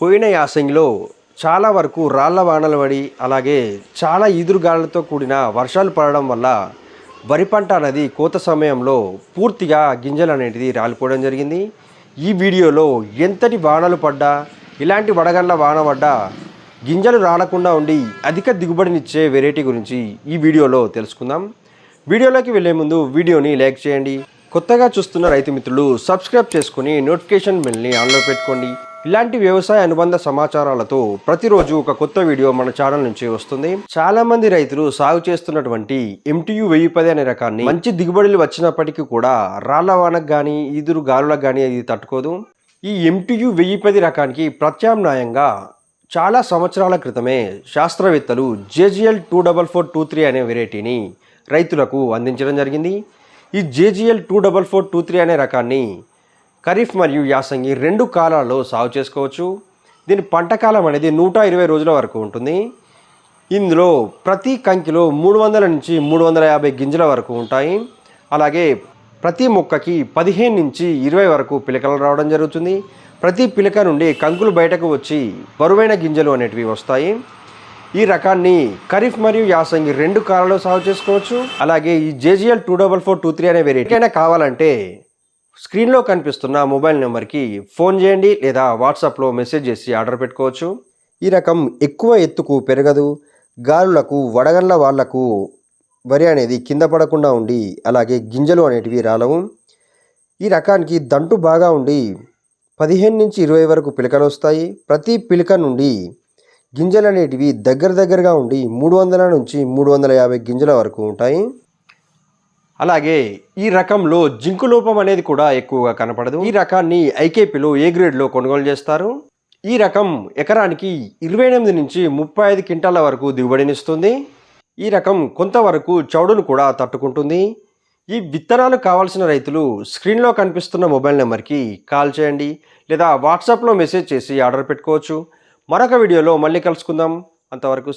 పోయిన యాసంగిలో చాలా వరకు రాళ్ళ వానలు పడి అలాగే చాలా ఈదురుగాలులతో కూడిన వర్షాలు పడడం వల్ల వరి పంట అనేది కోత సమయంలో పూర్తిగా గింజలు అనేటిది రాలిపోవడం జరిగింది. ఈ వీడియోలో ఎంతటి వానలు పడ్డా ఇలాంటి వడగండ్ల వాన పడ్డా గింజలు రాలకుండా ఉండి అధిక దిగుబడినిచ్చే వెరైటీ గురించి ఈ వీడియోలో తెలుసుకుందాం. వీడియోలోకి వెళ్ళే ముందు వీడియోని లైక్ చేయండి. కొత్తగా చూస్తున్న రైతు మిత్రులు సబ్స్క్రైబ్ చేసుకుని నోటిఫికేషన్ బెల్ని ఆన్లో పెట్టుకోండి. ఇలాంటి వ్యవసాయ అనుబంధ సమాచారాలతో ప్రతిరోజు ఒక కొత్త వీడియో మన ఛానల్ నుంచి వస్తుంది. చాలా మంది రైతులు సాగు చేస్తున్నటువంటి ఎంటీయు వెయ్యి పది అనే రకాన్ని మంచి దిగుబడులు వచ్చినప్పటికీ కూడా రాళ్ళ వానకు కానీ ఈదురు గాలులకు కానీ అది తట్టుకోదు. ఈ ఎంటీయు వెయ్యి పది రకానికి ప్రత్యామ్నాయంగా చాలా సంవత్సరాల క్రితమే శాస్త్రవేత్తలు JGL two double four two three అనే వెరైటీని రైతులకు అందించడం జరిగింది. ఈ JGL two double four two three అనే రకాన్ని ఖరీఫ్ మరియు యాసంగి రెండు కాలాల్లో సాగు చేసుకోవచ్చు. దీని పంట కాలం అనేది నూట ఇరవై రోజుల వరకు ఉంటుంది. ఇందులో ప్రతి కంకిలో మూడు వందల నుంచి మూడు వందల యాభై గింజల వరకు ఉంటాయి. అలాగే ప్రతి మొక్కకి పదిహేను నుంచి ఇరవై వరకు పిలకలు రావడం జరుగుతుంది. ప్రతి పిలక నుండి కంకులు బయటకు వచ్చి బరువైన గింజలు అనేటివి వస్తాయి. ఈ రకాన్ని ఖరీఫ్ మరియు యాసంగి రెండు కాలాల్లో సాగు చేసుకోవచ్చు. అలాగే ఈ JGL two double four two three అనే వెరైటీ అయినా కావాలంటే స్క్రీన్లో కనిపిస్తున్న మొబైల్ నెంబర్కి ఫోన్ చేయండి లేదా వాట్సాప్లో మెసేజ్ చేసి ఆర్డర్ పెట్టుకోవచ్చు. ఈ రకం ఎక్కువ ఎత్తుకు పెరగదు. గాలులకు వడగండ్ల వాళ్ళకు వరి అనేది కింద పడకుండా ఉండి అలాగే గింజలు అనేటివి రాలవు. ఈ రకానికి దంటు బాగా ఉండి పదిహేను నుంచి ఇరవై వరకు పిలకలు వస్తాయి. ప్రతి పిలక నుండి గింజలు అనేటివి దగ్గర దగ్గరగా ఉండి మూడు వందల నుంచి మూడు వందల యాభై గింజల వరకు ఉంటాయి. అలాగే ఈ రకంలో జింకు లోపం అనేది కూడా ఎక్కువగా కనపడదు. ఈ రకాన్ని ఐకేపీలో ఏ గ్రేడ్లో కొనుగోలు చేస్తారు? ఈ రకం ఎకరానికి ఇరవై ఎనిమిది నుంచి ముప్పై ఐదు క్వింటాల వరకు దిగుబడినిస్తుంది ఈ రకం కొంతవరకు చౌడును కూడా తట్టుకుంటుంది. ఈ విత్తనాలు కావాల్సిన రైతులు స్క్రీన్లో కనిపిస్తున్న మొబైల్ నెంబర్కి కాల్ చేయండి లేదా వాట్సాప్లో మెసేజ్ చేసి ఆర్డర్ పెట్టుకోవచ్చు. మరొక వీడియోలో మళ్ళీ కలుసుకుందాం. అంతవరకు